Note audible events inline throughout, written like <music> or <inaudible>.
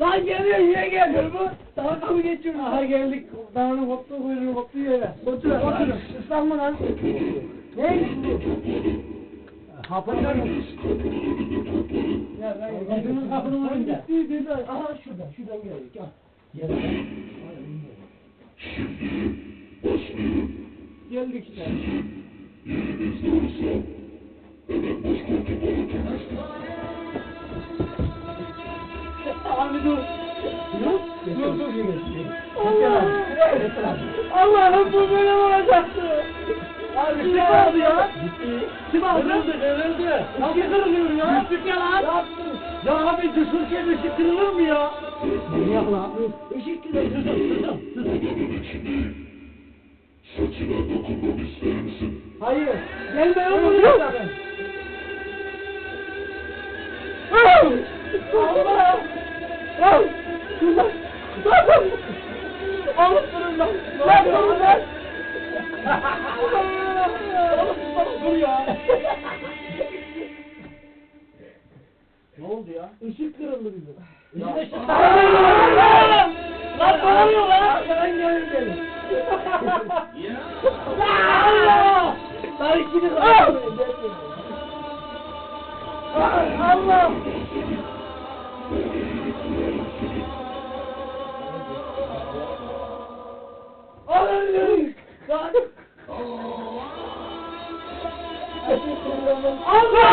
Lan geliyor yine geliyor bu. Dalga mı geçiyorsun? Aha geldik. Dağının koptuğu kuyruğu koptuğu yere. Oturun oturun. Islanma lan. Ne? Kapıdan mı? Ya ben kapının kapının önünde. Gitti dedi. Aha şuradan şuradan geldik. Ha. Geldik işte. Abi dur. Dur, dur, dur. Allah! Allah'ım bu böyle olacaktı. Abi kim aldı ya? Kim aldı? Kırıldı, kırıldı. Nasıl kırılıyor ya? Düştük ya lan. Ya abi düşürken ışık kırılır mı ya? Manyak lan. Işık kırılır. Susun, susun. Saçına dokunmamı ister misin? Hayır. Gelme oğlum ya. Allah! Al! Şuradan! Lan! Alıp durun lan! Lan durun lan! Durun, dur ya! Ne oldu ya? Işık kırıldı bizim. Ya. Işık Lan! Lan bağırıyor lan! Ben gelin dedim. Allah! Ben ikini kırıldım. Allah! Alın! Lan! Allah!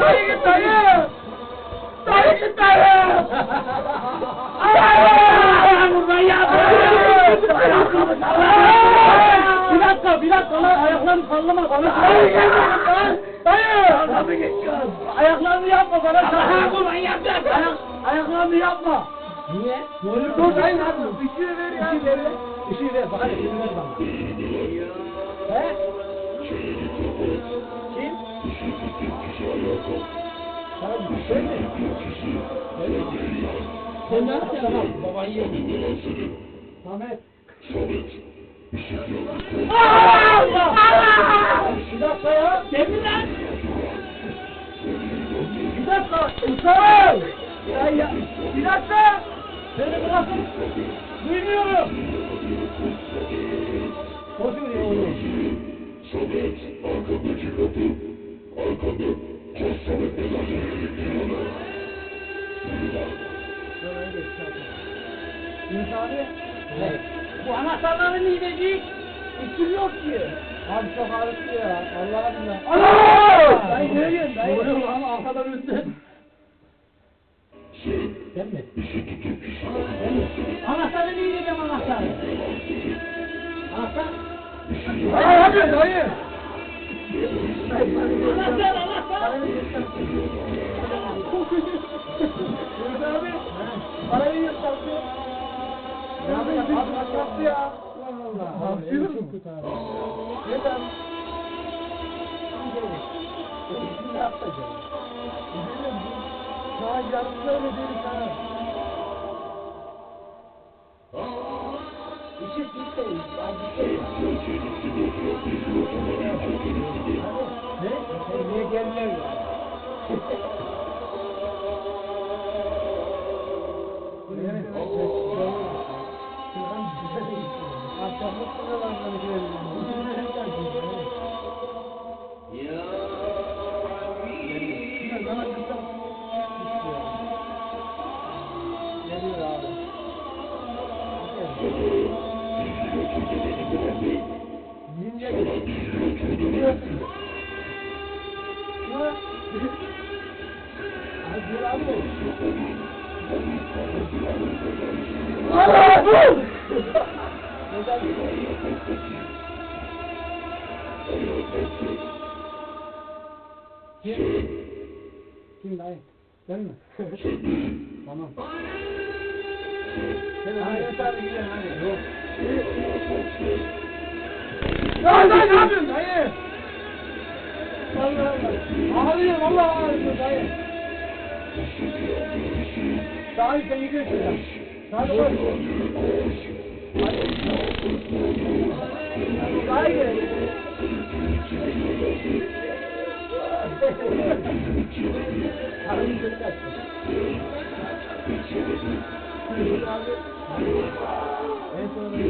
Dayı git dayı! Git dayı! Ay! Buradan yardım! Bir dakika, bir dakika lan ayaklarını sallama bana. Dayı. Ayaklarını yapma bana. Ayaklarını yapma. Niye? Dur dayı ne yapıyorsun? Işığı ver ya. Işığı ver. Işığı ver. Bak hadi ışığı ver bana. He? Kim? Sana bir şey mi? Sen ne yapıyorsun? Tamam, baban yiyor. Yandı. Allah! Allah! Bir dakika ya. Demin lan. Bir dakika. Uçak. Ya ya. Bir dakika. Beni bırakın. Duymuyorum. Koşuyor ya oğlum. Samet, arkandaki kapı. Arkanda. Koş Samet, mesajını bekliyorlar. Yunus abi. Evet. Bu anahtarların gidecek. İçim yok ki. Abi çok ağrısı ya. Allah billah. Allah! Dayı ne diyorsun dayı? Vuruyorum ama arkadan üstten. Sen, Sen mi? Ben mi? Anahtarı ne diyeceğim anahtarı? Anahtar? Yapıyorsun dayı? Anahtar anahtar. Yunus abi. Parayı yırtaktı. Ya abi abi yaptı ya. Allah Allah. Çok kötü abi. Neden? Ne yapacağım? Daha yarısı öyle değil sana. İşit gitti. Ne? Niye gelmiyor ya? Kim? Kim dayı? Ben mi? <laughs> tamam. Sen hayır tabii gidelim hadi. Yok. Ya dayı ne yapıyorsun dayı? Allah Allah. Ağlıyorum Allah ağlıyorum dayı. Dayı sen gidiyorsun ya. Hadi koş. Dayı. Karını Hayır. en sonunda...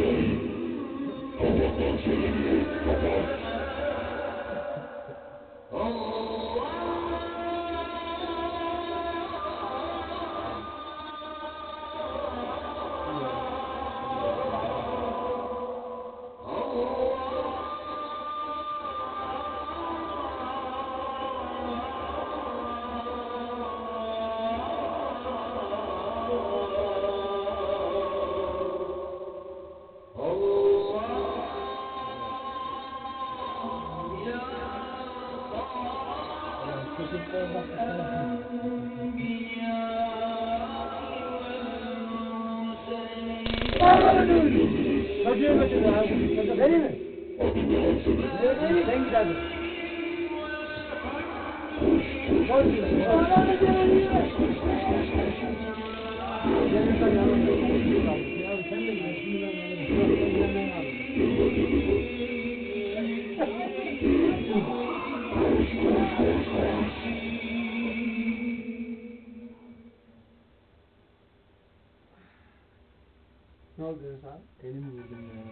Ne oldu ya? Elim vurdum ya.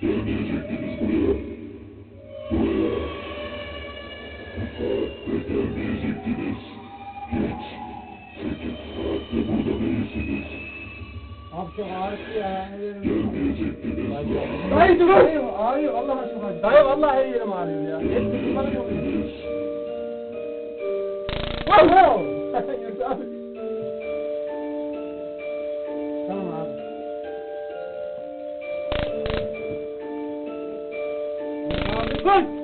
Gelmeyecektiniz buraya. Buraya. Bu saatte gelmeyecektiniz. Geç. Sekiz saatte burada değilsiniz. Abi çok ağrısı ya. Gelmeyecektiniz lan. Dayı dur. Ağrıyor Allah aşkına. Dayı vallahi her yerim ağrıyor ya. Gelmeyecektiniz. Wow wow. Yürü abi. Hey!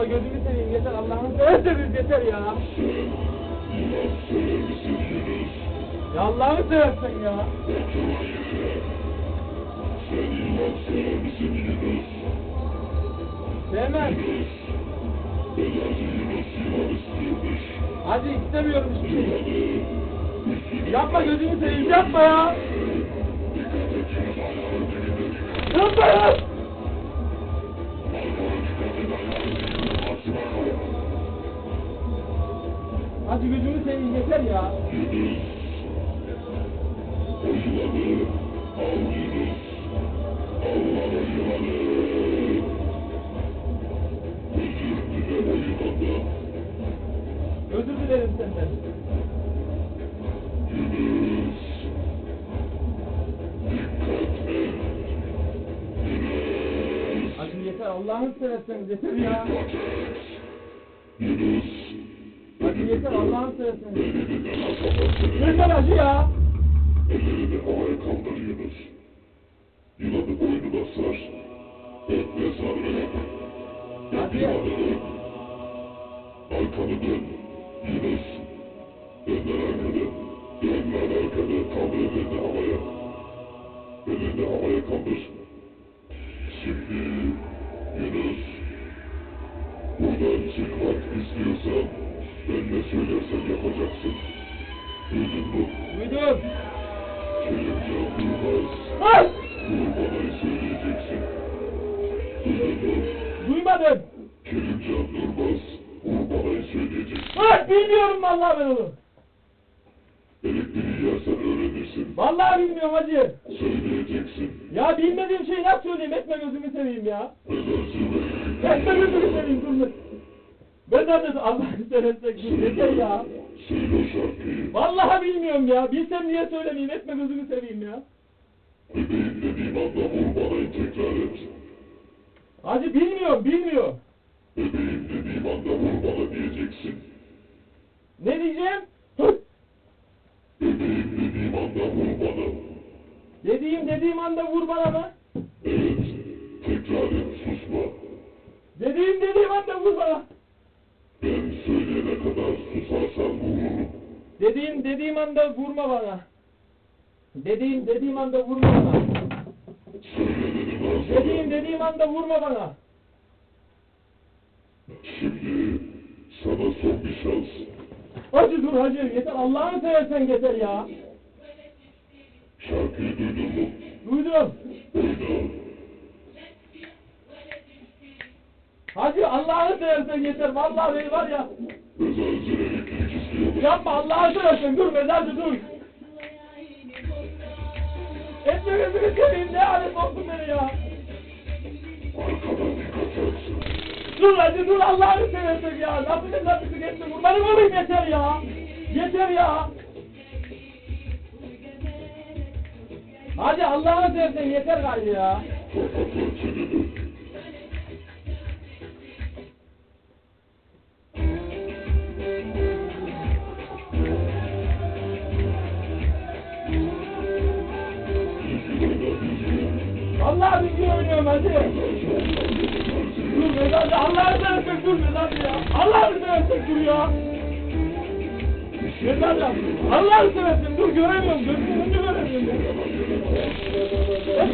Yapma gözünü seveyim yeter Allah'ın severseniz yeter ya. Ya Allah'ını seversen ya. İstiyormuş. Hacı istemiyorum. Yılanı Yapma gözünü seveyim yapma ya. Yapma ya. Hacı gözünü seveyim yeter ya. Özür dilerim senden. Hacı yeter Allah'ını severseniz yeter ya. Yunus. Yeter. Elini de kafasını. Yeter hacı ya. Ellerini havaya kaldır Yunus. Yılanı boynuna sar. Öpme sarı. Yılanı dön. Arkanı dön. Yunus. Dönler arkada. Dönler arkada. Kaldır ellerini havaya. Ellerini havaya kaldır. Şimdi Yunus. Buradan çıkmak istiyorsan ben ne söylersem yapacaksın. Duydun mu? Duydum. Kerimcan Durmaz. Ay! Durmanayı söyleyeceksin. Duydun mu? Duymadım. Kerimcan Durmaz. Urbanayı söyleyeceksin. Ay bilmiyorum vallahi ben onu. Elektriği yersen öğrenirsin. Vallahi bilmiyorum hacı. Söyleyeceksin. Ya bilmediğim şeyi nasıl söyleyeyim? Etme gözümü seveyim ya. Özel Etme gözümü seveyim dur. Ben zaten Allah'ını seversen yeter ya. Vallahi bilmiyorum ya. Bilsem niye söylemeyeyim? Etme gözümü seveyim ya. Bebeğim dediğim anda Urbanayı tekrar et. Hacı bilmiyorum, bilmiyorum. Bebeğim dediğim anda Urbana diyeceksin. Ne diyeceğim? Bebeğim dediğim anda Urbana. Dediğim dediğim anda vur bana mı? Evet. Tekrar et susma. Dediğim dediğim anda vur bana. Susarsan vururum. Dediğim dediğim anda vurma bana. Dediğim dediğim anda vurma bana. Söyle dedim ben sana. Dediğim dediğim anda vurma bana. Şimdi sana son bir şans. Hacı dur hacı yeter Allah'ını seversen yeter ya. Şarkıyı duydun mu? Duydum. Oyna. Hacı Allah'ını seversen yeter. Vallahi beni var ya. Özel Yapma Allah'ını seversen dur mezarcı dur. Etme gözünü seveyim ne alet olsun beni ya. Dur hacı dur Allah'ını seversen ya. Nasıl nasıl geçti kurbanım olayım yeter ya. Yeter ya. Hacı Allah'ını seversen yeter gayrı ya. durmuyor lan ya. Allah'ını seversen dur ya. Yeter ya. Allah'ını seversen dur göremiyorum. Gözümünü göremiyorum. Ben